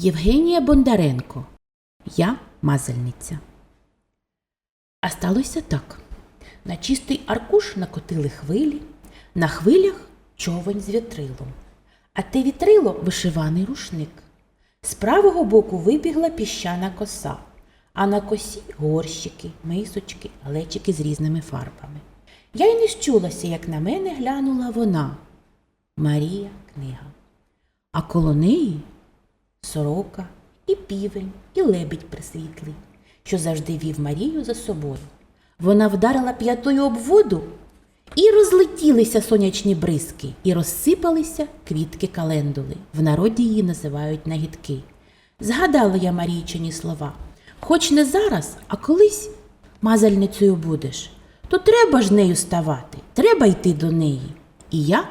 Євгенія Бондаренко. Я мазальниця. А сталося так. На чистий аркуш накотили хвилі, на хвилях човень з вітрилом, а те вітрило вишиваний рушник. З правого боку вибігла піщана коса, а на косі горщики, мисочки, глечики з різними фарбами. Я й не щулася, як на мене глянула вона. Марія книга. А коло неї сорока, і півень, і лебідь присвітлий, що завжди вів Марію за собою. Вона вдарила п'ятою об воду, і розлетілися сонячні бризки, і розсипалися квітки календули. В народі її називають нагідки. Згадала я Марійчині слова. Хоч не зараз, а колись мазальницею будеш, то треба ж нею ставати, треба йти до неї. І я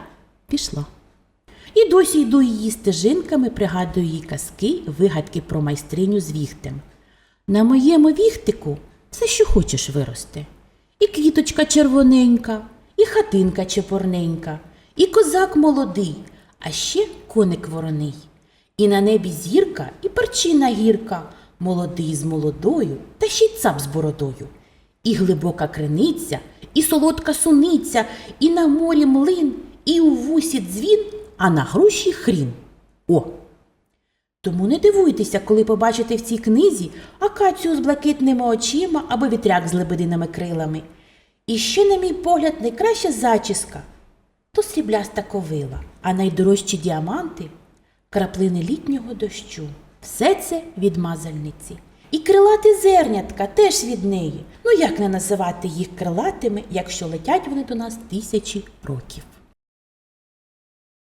пішла. І досі йду її стежинками, пригадую їй казки, вигадки про майстриню з віхтем. На моєму віхтику все, що хочеш, виросте. І квіточка червоненька, і хатинка чепурненька, і козак молодий, а ще коник вороний. І на небі зірка, і перчина гірка, молодий з молодою, та ще й цап з бородою. І глибока криниця, і солодка суниця, і на морі млин, і у вусі дзвін, а на груші хрін. О! Тому не дивуйтеся, коли побачите в цій книзі акацію з блакитними очима або вітряк з лебединими крилами. І ще, на мій погляд, найкраща зачіска то срібляста ковила, а найдорожчі діаманти краплини літнього дощу. Все це від мазальниці. І крилати зернятка теж від неї. Ну як не називати їх крилатими, якщо летять вони до нас тисячі років.